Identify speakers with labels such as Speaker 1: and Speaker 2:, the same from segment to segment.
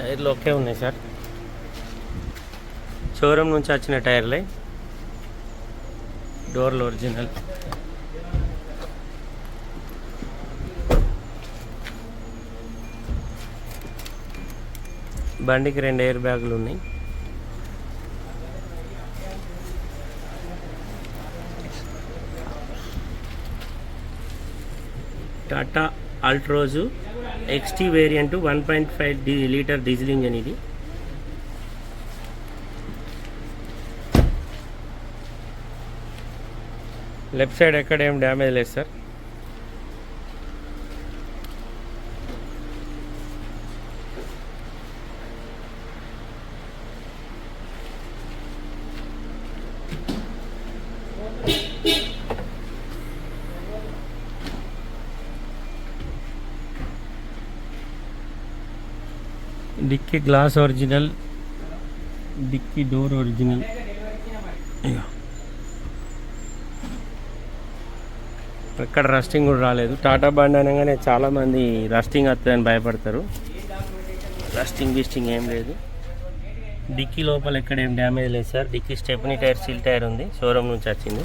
Speaker 1: టైర్లు ఒకే ఉన్నాయి sir. Showroom నుంచి వచ్చిన టైర్లే. డోర్లు ఒరిజినల్. బండికి రెండు ఎయిర్ బ్యాగులు ఉన్నాయి. Tata Altroz XT variant one point five D litre diesel engine ఇది. లెఫ్ట్ సైడ్ ఎక్కడ ఏం డ్యామేజ్ లేదు sir dickey glass original dickey door original. ఎక్కడ రస్టింగ్ కూడా రాలేదు. టాటా బండ్ అనగానే చాలామంది రస్టింగ్ వస్తుందని భయపడతారు. రస్టింగ్ గిస్టింగ్ ఏం లేదు. డిక్కీ లోపల ఎక్కడ ఏం డ్యామేజ్ లేదు sir. Dickey stepney tyre seal tyre ఉంది. షోరూమ్ నుంచి వచ్చింది.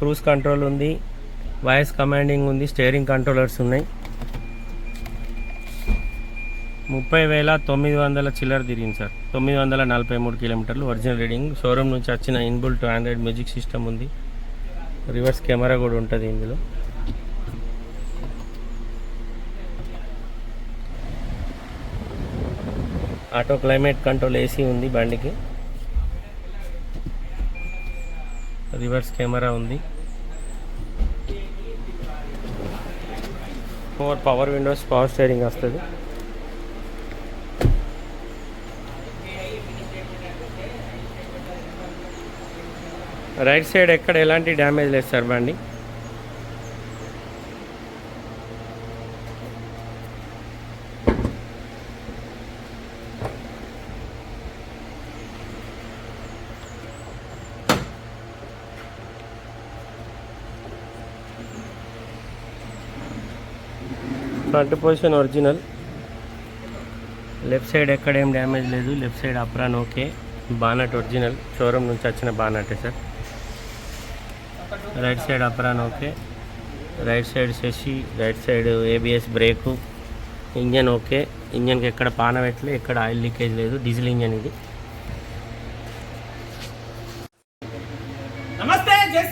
Speaker 1: క్రూజ్ కంట్రోల్ ఉంది వాయిస్ కమాండింగ్ ఉంది స్టీరింగ్ కంట్రోలర్స్ ఉన్నాయి. ముప్పై వేల తొమ్మిది వందల చిల్లర తిరిగింది సార్. తొమ్మిది వందల నలభై మూడు కిలోమీటర్లు ఒరిజినల్ రీడింగ్. షోరూమ్ నుంచి వచ్చిన ఇన్బుల్ట్ ఆండ్రాయిడ్ మ్యూజిక్ సిస్టమ్ ఉంది. రివర్స్ కెమెరా కూడా ఉంటుంది ఇందులో. ఆటో క్లైమేట్ కంట్రోల్ ఏసీ ఉంది బండికి. రివర్స్ కెమెరా ఉంది. Four power windows power steering వస్తుంది. రైట్ సైడ్ ఎక్కడ ఎలాంటి డ్యామేజ్ లేదు సార్ బండి. Front position original. Left side ఎక్కడ ఏం డ్యామేజ్ లేదు. Left side apron okay. Bonnet original. Showroom నుంచి వచ్చిన బానటే sir. Right side apron okay. Right side Shashi right side ABS brake. Engine okay. ఇంజన్కి ఎక్కడ పాన పెట్టలే ఎక్కడ ఆయిల్ లీకేజ్ లేదు. డీజిల్ ఇంజన్ ఇది
Speaker 2: నమస్తే జై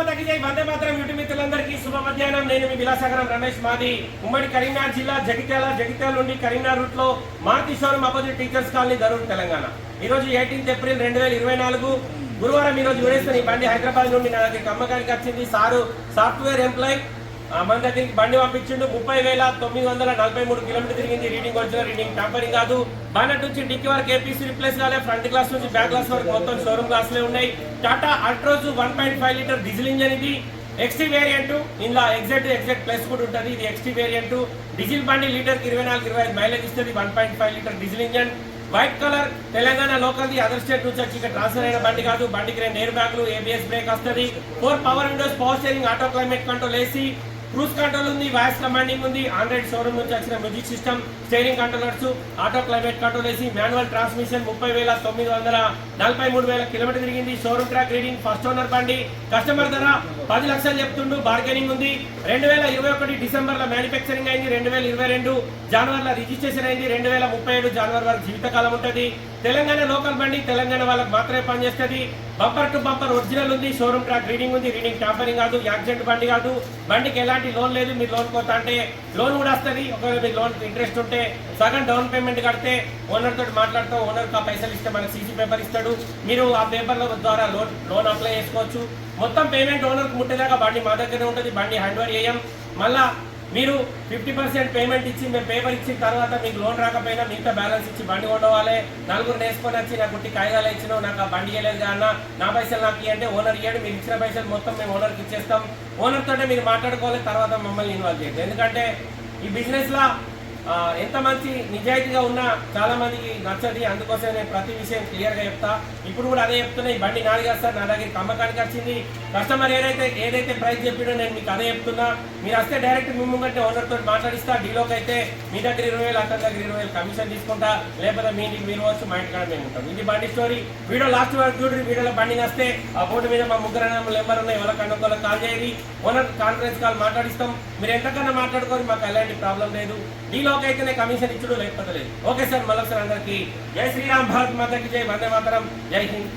Speaker 2: శ్రీరామ్ మాతకి జై. వందే మాత్రం యూటి మిత్రులందరికీ శుభ మధ్యాహ్నం. నేను మీ విలాసాగరం రమేష్ మాది. ఉమ్మడి కరీంనగర్ జిల్లా జగిత్యాల జగిత్యాల నుండి కరీంనగర్ రూట్లో Maruti opposite teachers colony Dharur Telangana. ఈ రోజు ఎయిటీన్త్ ఏప్రిల్ రెండు వేల ఇరవై నాలుగు. గురువారం ఈ రోజు విడేస్తున్న ఈ బండి హైదరాబాద్ నుండి నా దగ్గరికి అమ్మకానికి వచ్చింది. Sir software employee. మన దగ్గరికి బండి పంపించిండు. ముప్పై వేల తొమ్మిది వందల నలభై మూడు కిలోమీటర్ తిరిగింది రీడింగ్ వచ్చిన రీడింగ్ టాంపరింగ్ కాదు. బానట్ నుంచి డిక్కి వరకు ఏపీసీ రిప్లేస్ కాలే. ఫ్రంట్ గ్లాస్ నుంచి బ్యాక్ గ్లాస్ వరకు మొత్తం షోరూమ్ గ్లాసులే ఉన్నాయి. Tata Altroz one point five litre diesel engine ఇది. ఎక్స్టీ వేరియంట్ ఇందులో ఎగ్జాక్ట్ ఎగ్జాక్ట్ ప్లస్ కూడా ఉంటుంది. ఇది ఎక్స్టీ వేరియంట్ డీజిల్ బండి లీటర్కి ఇరవై నాలుగు ఇరవై ఐదు మైలేజ్ ఇస్తుంది. One point five litre diesel engine white colour Telangana local other state నుంచి వచ్చి ఇక్కడ ట్రాన్స్ఫర్ అయిన బండి కాదు. బండికి రెండు ఎయిర్ బ్యాగ్లు ఏబిఎస్ బ్రేక్ వస్తుంది. Four power windows power steering auto climate control AC cruise control ఉంది వాయిస్ కమాండింగ్ ఉంది ఆండ్రాయిడ్ షోరూమ్ నుంచి వచ్చిన music system steering controllers auto climate control వేసి మాన్యువల్ ట్రాన్స్మిషన్ ముప్పై వేల తొమ్మిది వందల నలభై మూడు వేల కిలోమీటర్ తిరిగింది. Showroom track reading first owner బండి. కస్టమర్ ధర పది లక్షలు చెప్తుండు బార్గెనింగ్ ఉంది. రెండు వేల ఇరవై ఒకటి డిసెంబర్లో మ్యానుఫ్యాక్చరింగ్ అయింది రెండు వేల ఇరవై రెండు జనవరిలో రిజిస్ట్రేషన్ అయింది రెండు వేల ముప్పై ఏడు జనవరి వరకు జీవితకాలం ఉంటుంది. తెలంగాణ లోకల్ బండి తెలంగాణ వాళ్ళకి మాత్రమే పనిచేస్తుంది. బంపర్ టు బంపర్ ఒరిజినల్ ఉంది షోరూమ్ ట్రాక్ రీడింగ్ ఉంది రీడింగ్ టాపరింగ్ కాదు యాక్సిడెంట్ బండి కాదు. బండికి ఎలాంటి లోన్ లేదు మీరు లోన్ పోతా అంటే లోన్ కూడా వస్తుంది. ఒకవేళ మీరు లోన్ ఇంట్రెస్ట్ ఉంటే సగం డౌన్ పేమెంట్ కడితే ఓనర్ తోటి మాట్లాడుతూ ఓనర్కి ఆ పైసలు ఇస్తే మనకి సీసీ పేపర్ ఇస్తాడు. మీరు ఆ పేపర్ల ద్వారా లోన్ లోన్ అప్లై చేసుకోవచ్చు. మొత్తం పేమెంట్ ఓనర్కి ముట్టేదాకా బండి మా దగ్గరే ఉంటుంది. బండి హ్యాండ్ ఓవర్ చేయం మళ్ళీ మీరు ఫిఫ్టీ పర్సెంట్ పేమెంట్ ఇచ్చి మేము పేపర్ ఇచ్చిన తర్వాత మీకు లోన్ రాకపోయినా మిగతా బ్యాలెన్స్ ఇచ్చి బండి కొనవాలి నలుగురు నేసుకొని వచ్చి నాకు కుట్టి కాగితాలు ఇచ్చినావు నాకు ఆ బండి ఇవ్వలేదు అన్న నా పైసలు నాకు ఇవ్వండి ఓనర్ ఇవ్వండి మీరు ఇచ్చిన పైసలు మొత్తం మేము ఓనర్కి ఇచ్చేస్తాం. ఓనర్ తోటే మీరు మాట్లాడుకోవాలి తర్వాత మమ్మల్ని ఇన్వాల్వ్ చేయండి. ఎందుకంటే ఈ బిజినెస్లో ఎంత మంచి నిజాయితీగా ఉన్నా చాలా మందికి నచ్చది. అందుకోసం నేను ప్రతి విషయం క్లియర్గా చెప్తా. ఇప్పుడు కూడా అదే చెప్తున్నా ఈ బండి నాది కాదు సార్ నా దగ్గర అమ్మకానికి వచ్చింది. కస్టమర్ ఏదైతే ఏదైతే ప్రైస్ చెప్పిడో నేను మీకు అదే చెప్తున్నా. మీరు వస్తే డైరెక్ట్ మీ ముంగంటే ఓనర్ తోటి మాట్లాడిస్తా. డీలోకి అయితే మీ దగ్గర ఇరవై వేలు అతని దగ్గర ఇరవై వేలు కమిషన్ తీసుకుంటా. లేకపోతే మీ ఇంటికి మీరు వచ్చు మా ఇంటికాడ మేము ఉంటాం. ఇది బండి స్టోరీ వీడియో లాస్ట్ వరకు చూడండి. వీడియోలో బండి వస్తే ఆ బోర్డు మీద మా ముగ్గురు నెంబర్ ఉన్నాయి. ఎవరికన్నా ఒకళ్ళకి కాల్ చేయండి ఓనర్ కాన్ఫరెన్స్ కాల్ మాట్లాడిస్తాం. మీరు ఎంతకన్నా మాట్లాడుకోరు మాకు ఎలాంటి ప్రాబ్లం లేదు. డీలోకి అయితేనే కమిషన్ ఇచ్చుడు లేకపోతే లేదు. ఓకే సార్ మళ్ళొకసారి అందరికీ జై శ్రీరామ్ భారత్ మాతకి జై వందే మాతరం జై హింద్.